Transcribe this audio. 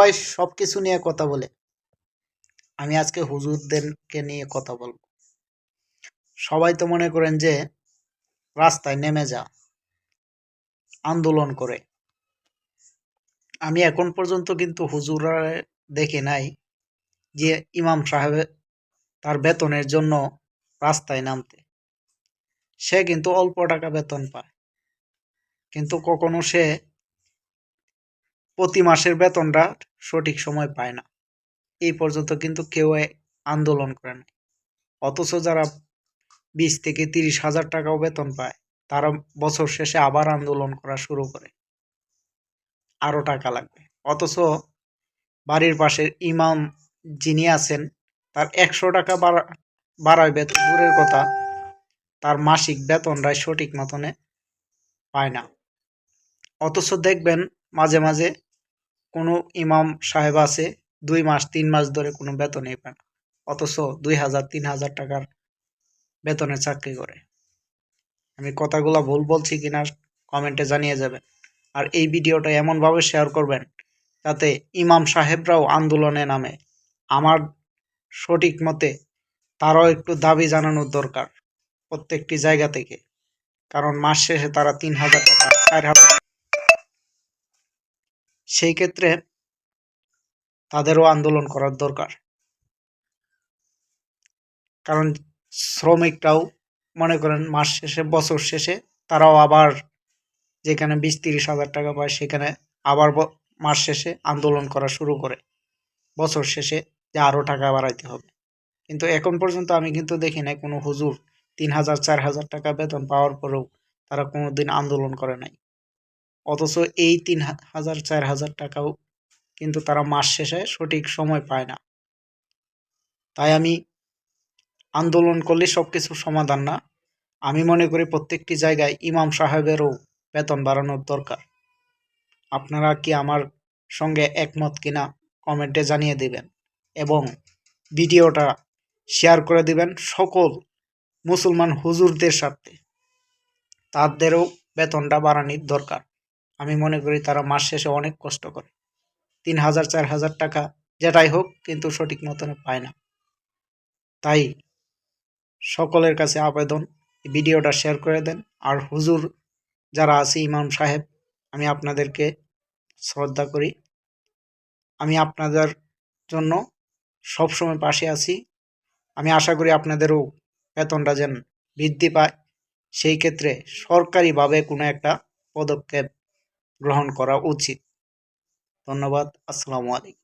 সবাই সব কিছু নিয়ে কথা বলে। আমি আজকে হুজুরদেরকে নিয়ে কথা বলব। সবাই তো মনে করেন যে রাস্তায় নেমে যা, আন্দোলন করে। আমি এখন পর্যন্ত কিন্তু হুজুরা দেখি নাই যে ইমাম সাহেব তার বেতনের জন্য রাস্তায় নামতে। সে কিন্তু অল্প টাকা বেতন পায়। কিন্তু কখনো সে প্রতি মাসের বেতনটা সঠিক সময় পায় না। এই পর্যন্ত কিন্তু কেউ আন্দোলন করে না অথচ যারা বিশ থেকে তিরিশ হাজার টাকাও বেতন পায়, তারা বছর শেষে আবার আন্দোলন করা শুরু করে। আরও টাকা লাগবে। অথচ বাড়ির পাশের ইমাম যিনি আছেন, তার একশো টাকা বাড়া, বাড়ায় বেতন। দূরের কথা, তার মাসিক বেতনটাই সঠিক মতনে পায় না। অথচ দেখবেন মাঝে মাঝে কোনো ইমাম সাহেব আছে, দুই মাস, তিন মাস ধরে কোনো বেতনই পায় না অথচ দুই হাজার, তিন হাজার টাকার বেতনে চাকরি করে। আমি কথাগুলো ভুল বলছি কিনা কমেন্টে জানিয়ে যাবেন। আর এই ভিডিওটা এমনভাবে শেয়ার করবেন যাতে ইমাম সাহেবরাও আন্দোলনে নামে। আমার সঠিক মতে তারাও একটু দাবি জানানোর দরকার প্রত্যেকটি জায়গা থেকে। কারণ মাস শেষে তারা তিন হাজার টাকা, চার হাজার সেই ক্ষেত্রে তাদেরও আন্দোলন করার দরকার। কারণ শ্রমিকরাও মনে করেন মাস শেষে, বছর শেষে তারাও আবার যেখানে বিশ তিরিশ হাজার টাকা পায় সেখানে আবার মাস শেষে আন্দোলন করা শুরু করে। বছর শেষে যে আরও টাকা বাড়াইতে হবে। কিন্তু এখন পর্যন্ত আমি কিন্তু দেখি নাই কোনো হুজুর তিন হাজার, চার হাজার টাকা বেতন পাওয়ার পরেও তারা কোনো দিন আন্দোলন করে নাই। অথচ এই তিন হাজার, চার হাজার টাকাও কিন্তু তারা মাস শেষে সঠিক সময় পায় না। তাই আমি আন্দোলন করলে সব কিছু সমাধান না। আমি মনে করি প্রত্যেকটি জায়গায় ইমাম সাহেবেরও বেতন বাড়ানোর দরকার। আপনারা কি আমার সঙ্গে একমত কিনা কমেন্টে জানিয়ে দিবেন এবং ভিডিওটা শেয়ার করে দিবেন সকল মুসলমান হুজুরদের সাথে তাদেরও বেতনটা বাড়ানোর দরকার। আমি মনে করি তারা মাস শেষে অনেক কষ্ট করে। তিন হাজার, চার হাজার টাকা যেটাই হোক, কিন্তু সঠিক মতন পায় না। তাই সকলের কাছে আবেদন, ভিডিওটা শেয়ার করে দেন। আর হুজুর যারা আছে, ইমাম সাহেব, আমি আপনাদেরকে শ্রদ্ধা করি। আমি আপনাদের জন্য সবসময় পাশে আছি। আমি আশা করি আপনাদেরও বেতনটা যেন বৃদ্ধি পায়। সেই ক্ষেত্রে সরকারিভাবে কোনো একটা পদক্ষেপ গ্রহণ করা উচিত। ধন্যবাদ। আসসালামু আলাইকুম।